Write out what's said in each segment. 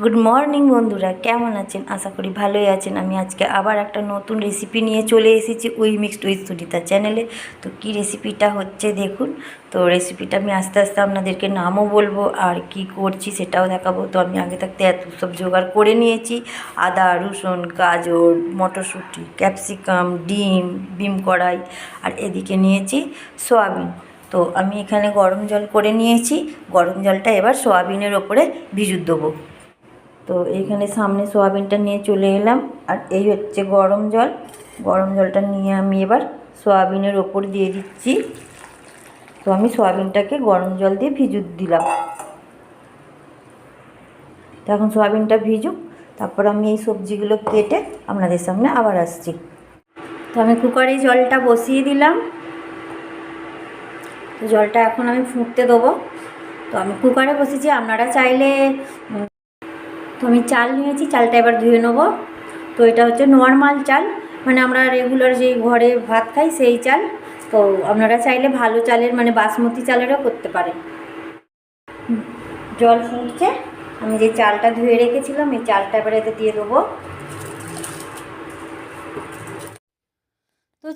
Good morning বন্ধুরা। কেমন আছেন? আশা করি ভালোই আছেন। আমি আজকে আবার একটা নতুন রেসিপি নিয়ে চলে এসেছি উই মিক্সড উইথ সুনিতা চ্যানেলে তো কি রেসিপিটা হচ্ছে দেখুন। তো রেসিপিটা আমি আস্তে আস্তে আপনাদেরকে নামও বলব আর কি করছি সেটাও দেখাবো। তো আমি আগে থাকতে এত সব জোগাড় করে নিয়েছি। আদা, রসুন, গাজর, মটরশুঁটি ক্যাপসিকাম ডিম, বিম কড়াই আর এদিকে নিয়েছি সোয়াবিন। তো আমি এখানে গরম জল করে নিয়েছি। গরম জলটা এবার সোয়াবিনের ওপরে ভিজুত দেবো। তো এইখানে সামনে সোয়াবিনটা নিয়ে চলে এলাম। আর এই হচ্ছে গরম জল। গরম জলটা নিয়ে আমি এবার সোয়াবিনের ওপর দিয়ে দিচ্ছি। তো আমি সোয়াবিনটাকে গরম জল দিয়ে ভিজুত দিলাম। তো এখন সোয়াবিনটা ভিজুক। তারপর আমি এই সবজিগুলো কেটে আপনাদের সামনে আবার আসছি। তো আমি কুকারে জলটা বসিয়ে দিলাম। তো জলটা এখন আমি ফুটতে দেবো। তো আমি কুকারে বসেছি। আপনারা চাইলে তো আমি চাল নিয়েছি, চালটা এবার ধুয়ে নেব। তো এটা হচ্ছে নর্মাল চাল। মানে আমরা রেগুলার যেই ঘরে ভাত খাই সেই চাল। তো আপনারা চাইলে ভালো চালের মানে বাসমতি চালেরও করতে পারেন। জল ফুটছে। আমি যে চালটা ধুয়ে রেখেছিলাম, এই চালটা এবার এতে দিয়ে দেবো।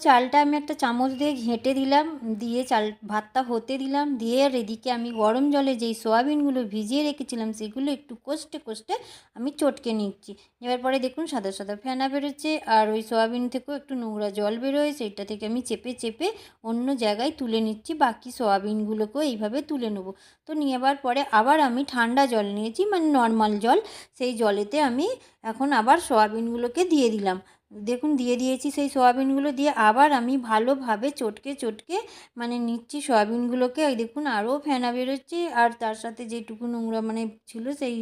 চালটা আমি একটা চামচ দিয়ে ঘেঁটে দিলাম, দিয়ে চাল, ভাতটা হতে দিলাম, দিয়ে আর এদিকে আমি গরম জলে যেই সোয়াবিনগুলো ভিজিয়ে রেখেছিলাম সেগুলো একটু কষ্টে কষ্টে আমি চটকে নিচ্ছি। এবার পরে দেখুন সাদা সাদা ফেনা বেরোচ্ছে, আর ওই সোয়াবিন থেকেও একটু নোংরা জল বেরোয়, সেইটা থেকে আমি চেপে চেপে অন্য জায়গায় তুলে নিচ্ছি, বাকি সোয়াবিনগুলোকেও এইভাবে তুলে নেব। তো নেবার পরে আবার আমি ঠান্ডা জল নিয়েছি মানে নর্মাল জল, সেই জলেতে আমি এখন আবার সোয়াবিনগুলোকে দিয়ে দিলাম। দেখুন, দিয়ে দিয়েছি সেই সয়াবিনগুলো দিয়ে আবার আমি ভালোভাবে চটকে চটকে মানে নিচ্ছি সয়াবিনগুলোকে। দেখুন, আরও ফেনা বেরোচ্ছে আর তার সাথে যেটুকু নোংরা মানে ছিল সেই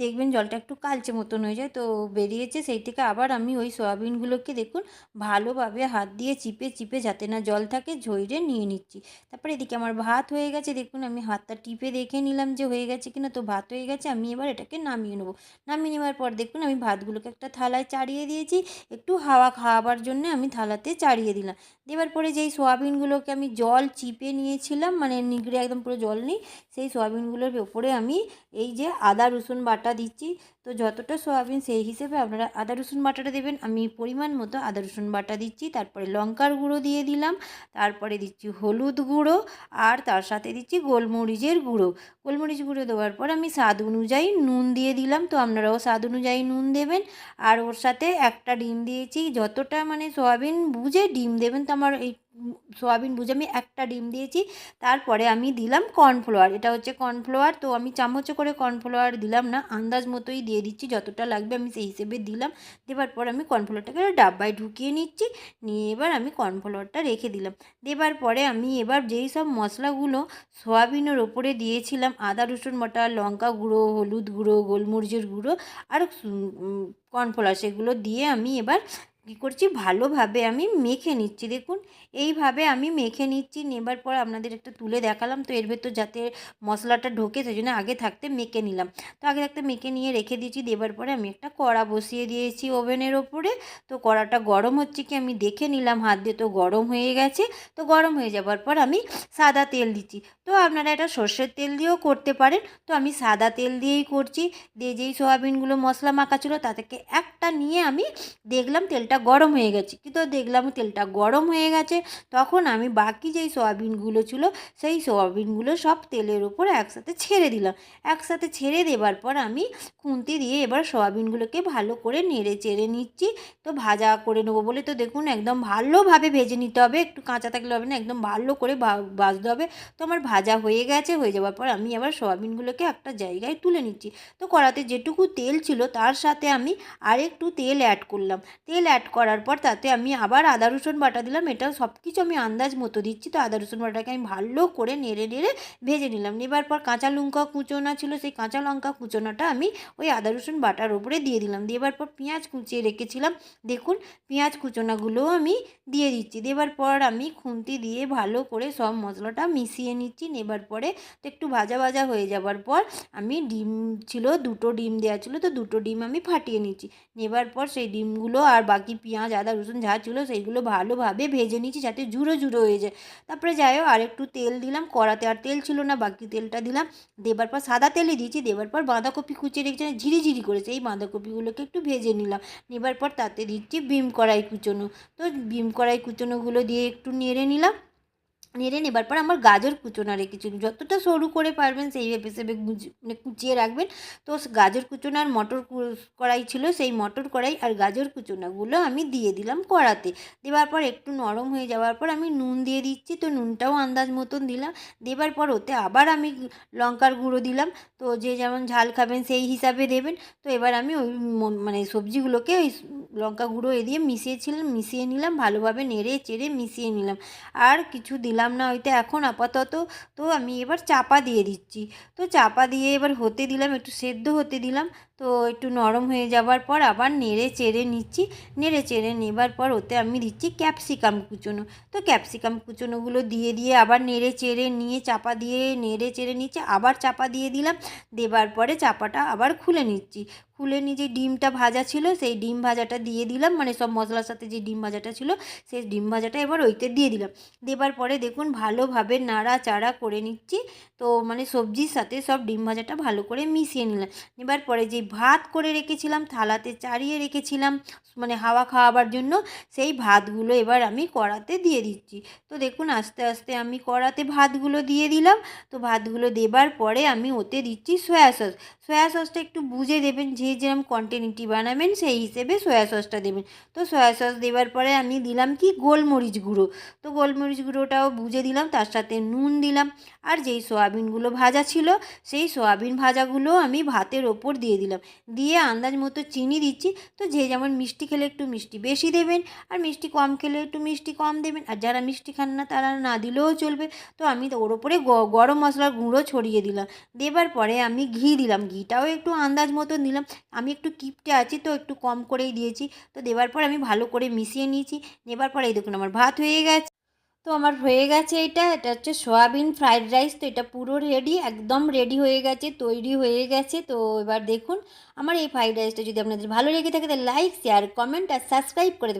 দেখবেন জলটা একটু কালচে মতন হয়ে যায়, তো বেরিয়েছে। সেই থেকে আবার আমি ওই সয়াবিনগুলোকে দেখুন, ভালোভাবে হাত দিয়ে চিপে চিপে যাতে না জল থাকে, ঝইরে নিয়ে নিচ্ছি। তারপরে এদিকে আমার ভাত হয়ে গেছে। দেখুন, আমি হাতটা টিপে দেখে নিলাম যে হয়ে গেছে কিনা। তো ভাত হয়ে গেছে, আমি এবার এটাকে নামিয়ে নেব। নামিয়ে নেওয়ার পর দেখুন, আমি ভাতগুলোকে একটা থালায় চাড়িয়ে দিয়েছি। একটু হাওয়া খাওয়াবার জন্য আমি থালাতে চাড়িয়ে দিলাম। দেওয়ার পরে যেই সোয়াবিনগুলোকে আমি জল চিপে নিয়েছিলাম মানে নিগড়ে একদম পুরো জল নেই, সেই সোয়াবিনগুলোর ওপরে আমি এই যে আদা রসুন বাটা দিচ্ছি তো যতটা সোয়াবিন সেই হিসেবে আপনারা আদা, রসুন বাটাটা দেবেন। আমি পরিমাণ মতো আদা, রসুন বাটা দিচ্ছি, তারপরে লঙ্কার গুঁড়ো দিয়ে দিলাম, তারপরে দিচ্ছি হলুদ গুঁড়ো, আর তার সাথে দিচ্ছি গোলমরিচের গুঁড়ো। গোলমরিচ গুঁড়ো দেওয়ার পর আমি স্বাদ অনুযায়ী নুন দিয়ে দিলাম, তো আপনারাও স্বাদ অনুযায়ী নুন দেবেন। আর ওর সাথে একটা ডিম দিয়েছি, যতটা মানে সয়াবিন বুঝে ডিম দেবেন, তো আমার এই সয়াবিন বুঝে আমি একটা ডিম দিয়েছি, তারপরে আমি দিলাম কর্নফ্লাওয়ার এটা হচ্ছে কর্নফ্লাওয়ার তো আমি চামচে করে কর্নফ্লাওয়ার দিলাম না, আন্দাজ মতোই দিয়ে দিচ্ছি, যতটা লাগবে আমি সেই হিসেবে দিলাম। দেবার পর আমি কর্নফ্লাওয়ারটাকে ডাব্বায় ঢুকিয়ে নিচ্ছি, নিয়ে এবার আমি কর্নফ্লাওয়ারটা রেখে দিলাম। দেবার পরে আমি এবার যেই সব মশলাগুলো সোয়াবিনের ওপরে দিয়েছিলাম, আদা, রসুন, বাটা, লঙ্কা গুঁড়ো, হলুদ গুঁড়ো, গোলমরিচের গুঁড়ো, আর কর্নফ্লাওয়ার সেগুলো দিয়ে আমি এবার কী করছি? ভালোভাবে আমি মেখে নিচ্ছি। দেখুন, এইভাবে আমি মেখে নিচ্ছি। নেবার পর আপনাদের একটা তুলে দেখালাম। তো এর ভেতর যাতে মশলাটা ঢোকে, সেই জন্য আগে থাকতে মেখে নিলাম। তো আগে থাকতে মেখে নিয়ে রেখে দিয়েছি। দেবার পরে আমি একটা কড়া বসিয়ে দিয়েছি ওভেনের ওপরে। তো কড়াটা গরম হচ্ছে কি? আমি দেখে নিলাম, হাত দিয়ে তো গরম হয়ে গেছে। তো গরম হয়ে যাবার পর আমি সাদা তেল দিচ্ছি। তো আপনারা এটা সর্ষের তেল দিয়েও করতে পারেন। তো আমি সাদা তেল দিয়েই করছি। দিয়ে যেই সয়াবিনগুলো মশলা মাখা ছিল তা থেকে একটা নিয়ে আমি দেখলাম তেলটা গরম হয়ে গেছে। কিন্তু দেখলাম তেলটা গরম হয়ে গেছে, তখন আমি বাকি যেই সয়াবিনগুলো ছিল, সেই সয়াবিনগুলো সব তেলের উপর একসাথে ছেড়ে দিলাম। একসাথে ছেড়ে দেবার পর আমি খুন্তি দিয়ে এবার সয়াবিনগুলোকে ভালো করে নেড়ে চেড়ে নিচ্ছি। তো ভাজা করে নেব বলে তো দেখুন একদম ভালোভাবে ভেজে নিতে হবে, একটু কাঁচা থাকলে হবে না, একদম ভালো করে ভাজতে হবে। তো আমার ভাজা হয়ে গেছে, হয়ে যাওয়ার পর আমি আবার সয়াবিনগুলোকে একটা জায়গায় তুলে নিচ্ছি। তো কড়াতে যেটুকু তেল ছিল তার সাথে আমি আরেকটু তেল অ্যাড করলাম। তেল অ্যাড করার পর তাতে আমি আবার আদা, রসুন বাটা দিলাম। এটা সব কিছু আমি আন্দাজ মতো দিচ্ছি। তো আদা, রসুন বাটাকে আমি ভালো করে নেড়ে নেড়ে ভেজে নিলাম। নেবার পর কাঁচা লঙ্কা কুচোনা ছিল, সেই কাঁচা লঙ্কা কুচোনাটা আমি ওই আদা, রসুন বাটার উপরে দিয়ে দিলাম। দেবার পর পেঁয়াজ কুচিয়ে রেখেছিলাম। দেখুন, পেঁয়াজ কুচোনাগুলোও আমি দিয়ে দিচ্ছি। দেবার পর আমি খুন্তি দিয়ে ভালো করে সব মশলাটা মিশিয়ে নিচ্ছি। নেবার পরে তো একটু ভাজা ভাজা হয়ে যাবার পর আমি ডিম ছিল, দুটো ডিম দেওয়া ছিল, তো দুটো ডিম আমি ফাটিয়ে নিচ্ছি। নেবার পর সেই ডিমগুলো আর বাকি পেঁয়াজ, আদা, রসুন যা ছিল সেইগুলো ভালোভাবে ভেজে নিয়েছি যাতে ঝুড়ো ঝুড়ো হয়ে যায়। তারপরে যাই হোক আর একটু তেল দিলাম, কড়াতে আর তেল ছিল না, বাকি তেলটা দিলাম। দেবার পর সাদা তেলে দিয়েছি, দেবার পর বাঁধাকপি কুচিয়ে রেখেছি ঝিরিঝিরি করেছে এই বাঁধাকপিগুলোকে একটু ভেজে নিলাম। নেবার পর তাতে দিচ্ছি বিম কড়াই কুচনো। তো বিম কড়াই কুচনোগুলো দিয়ে একটু নেড়ে নিলাম। নেড়ে নেবার পর আমার গাজর কুচোনা রেখেছিল যতটা সরু করে পারবেন সেই হিসেবে মানে কুচিয়ে রাখবেন। তো গাজর কুচোনার মটর কড়াই ছিল সেই মটর কড়াই আর গাজর কুচোনাগুলো আমি দিয়ে দিলাম কড়াতে। দেওয়ার পর একটু নরম হয়ে যাওয়ার পর আমি নুন দিয়ে দিচ্ছি। তো নুনটাও আন্দাজ মতন দিলাম। দেবার পর ওতে আবার আমি লঙ্কার গুঁড়ো দিলাম। তো যে যেমন ঝাল খাবেন সেই হিসাবে দেবেন। তো এবার আমি ওই মানে সবজিগুলোকে ওই লঙ্কা গুঁড়ো এ দিয়ে মিশিয়েছিলাম, মিশিয়ে নিলাম। ভালোভাবে নেড়ে চেড়ে মিশিয়ে নিলাম। আর কিছু দিলাম দিলাম না হয়তো এখন আপাতত। তো আমি এবার চাপা দিয়ে দিচ্ছি। তো চাপা দিয়ে এবার হতে দিলাম, একটু সেদ্ধ হতে দিলাম। তো একটু নরম হয়ে যাবার পর আবার নেড়ে চেড়ে নিচ্ছি। নেড়ে চেড়ে নেবার পর ওতে আমি দিচ্ছি ক্যাপসিকাম কুচোনো। তো ক্যাপসিকাম কুচোনোগুলো দিয়ে দিয়ে আবার নেড়ে চেড়ে নিয়ে চাপা দিয়ে, নেড়ে চেড়ে নিচ্ছে আবার চাপা দিয়ে দিলাম। দেবার পরে চাপাটা আবার খুলে নিচ্ছি। খুলে নিয়ে যে ডিমটা ভাজা ছিল, সেই ডিম ভাজাটা দিয়ে দিলাম। মানে সব মশলার সাথে যে ডিম ভাজাটা ছিল, সেই ডিম ভাজাটা এবার ওইতে দিয়ে দিলাম। দেবার পরে দেখুন ভালোভাবে নাড়া চাড়া করে নিচ্ছি। তো মানে সবজির সাথে সব ডিম ভাজাটা ভালো করে মিশিয়ে নিলাম। এবার পরে যে ভাত করে রেখেছিলাম, থালাতে চাড়িয়ে রেখেছিলাম মানে হাওয়া খাওয়াবার জন্য, সেই ভাতগুলো এবার আমি কড়াতে দিয়ে দিচ্ছি। তো দেখুন আস্তে আস্তে আমি কড়াতে ভাতগুলো দিয়ে দিলাম। তো ভাতগুলো দেবার পরে আমি ওতে দিচ্ছি সয়া সস। সয়া সসটা একটু বুঝে দেবেন যে যেরকম কন্টিনিউটি বানাবেন, সেই হিসেবে সয়া সসটা দেবেন। তো সয়া সস দেওয়ার পরে আমি দিলাম কি? গোলমরিচ গুঁড়ো। তো গোলমরিচ গুঁড়োটাও বুঝে দিলাম, তার সাথে নুন দিলাম। আর যেই সোয়াবিনগুলো ভাজা ছিল, সেই সোয়াবিন ভাজাগুলো আমি ভাতের ওপর দিয়ে দিলাম। দিয়ে আন্দাজ মতো চিনি দিচ্ছি। তো যে যেমন মিষ্টি খেলে একটু মিষ্টি বেশি দেবেন, আর মিষ্টি কম খেলে একটু মিষ্টি কম দেবেন। আর যারা মিষ্টি খান না, তারা না দিলেও চলবে। তো আমি তো ওর ওপরে গরম মশলার গুঁড়ো ছড়িয়ে দিলাম। দেবার পরে আমি ঘি দিলাম। ঘিটাও একটু আন্দাজ মতো দিলাম। আমি একটু কিপটে আছি তো একটু কম করেই দিয়েছি। তো দেওয়ার পর আমি ভালো করে মিশিয়ে নিয়েছি। নেবার পর এই দেখুন আমার ভাত হয়ে গেছে। তো আমার হয়ে গেছে এটা। এটা হচ্ছে সোয়াবিন ফ্রায়েড রাইস। তো এটা পুরো রেডি, একদম রেডি হয়ে গেছে, তৈরি হয়ে গেছে। তো এবার দেখুন আমার এই ফ্রায়েড রাইসটা যদি আপনাদের ভালো লেগে থাকে তাহলে লাইক, শেয়ার, কমেন্ট আর সাবস্ক্রাইব করে দেবেন।